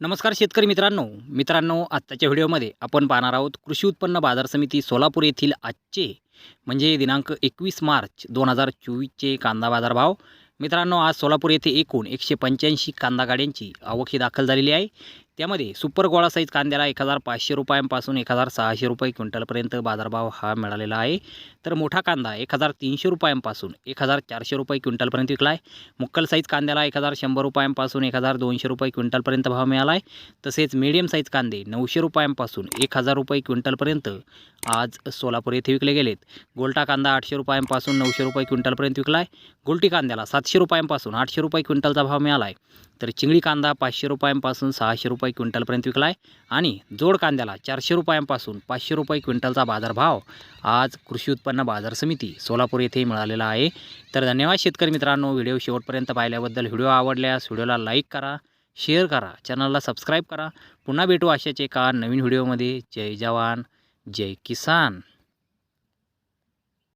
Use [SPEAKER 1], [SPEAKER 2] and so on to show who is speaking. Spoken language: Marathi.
[SPEAKER 1] नमस्कार शेतकरी मित्रांनो. मित्रांनो आत्ताच्या व्हिडिओमध्ये आपण पाहणार आहोत कृषी उत्पन्न बाजार समिती सोलापूर येथील आजचे म्हणजे दिनांक एकवीस मार्च दोन हजार चोवीसचे कांदा बाजार भाव मित्रांनो आज सोलापूर येथे एकूण एकशे पंच्याऐंशी कांदा गाड्यांची आवक ही दाखल झालेली आहे. त्यामध्ये सुपर गोळा साईज कांद्याला एक हजार पाचशे रुपयांपासून एक हजार सहाशे रुपये क्विंटलपर्यंत बाजारभाव हा मिळालेला आहे. तर मोठा कांदा एक हजार तीनशे रुपयांपासून एक हजार चारशे रुपये क्विंटलपर्यंत विकला आहे मुक्कल साईज कांद्याला एक हजार शंभर रुपयांपासून एक हजार दोनशे रुपये क्विंटलपर्यंत भाव मिळाला आहे तसेच मीडियम साईज कांदे नऊशे रुपयांपासून एक हजार रुपये क्विंटलपर्यंत आज सोलापूर येथे विकले गेलेत. गोल्टा कांदा आठशे रुपयांपासून नऊशे रुपये क्विंटलपर्यंत विकला आहे गोल्टी कांद्याला सातशे रुपयांपासून आठशे रुपये क्विंटलचा भाव मिळाला आहे तर चिंगळी कांदा पाचशे रुपयांपासून सहाशे रुपये क्विंटलपर्यंत विकला आहे आणि जोड कांद्याला चारशे रुपयांपासून पाचशे रुपये क्विंटलचा बाजारभाव आज कृषी उत्पन्न बाजार समिती सोलापूर येथे मिळालेला आहे. तर धन्यवाद शेतकरी मित्रांनो व्हिडिओ शेवटपर्यंत पाहिल्याबद्दल. व्हिडिओ आवडल्यास व्हिडिओला लाईक करा शेअर करा चॅनलला सबस्क्राईब करा. पुन्हा भेटू अशाच एका नवीन व्हिडिओमध्ये. जय जवान जय किसान.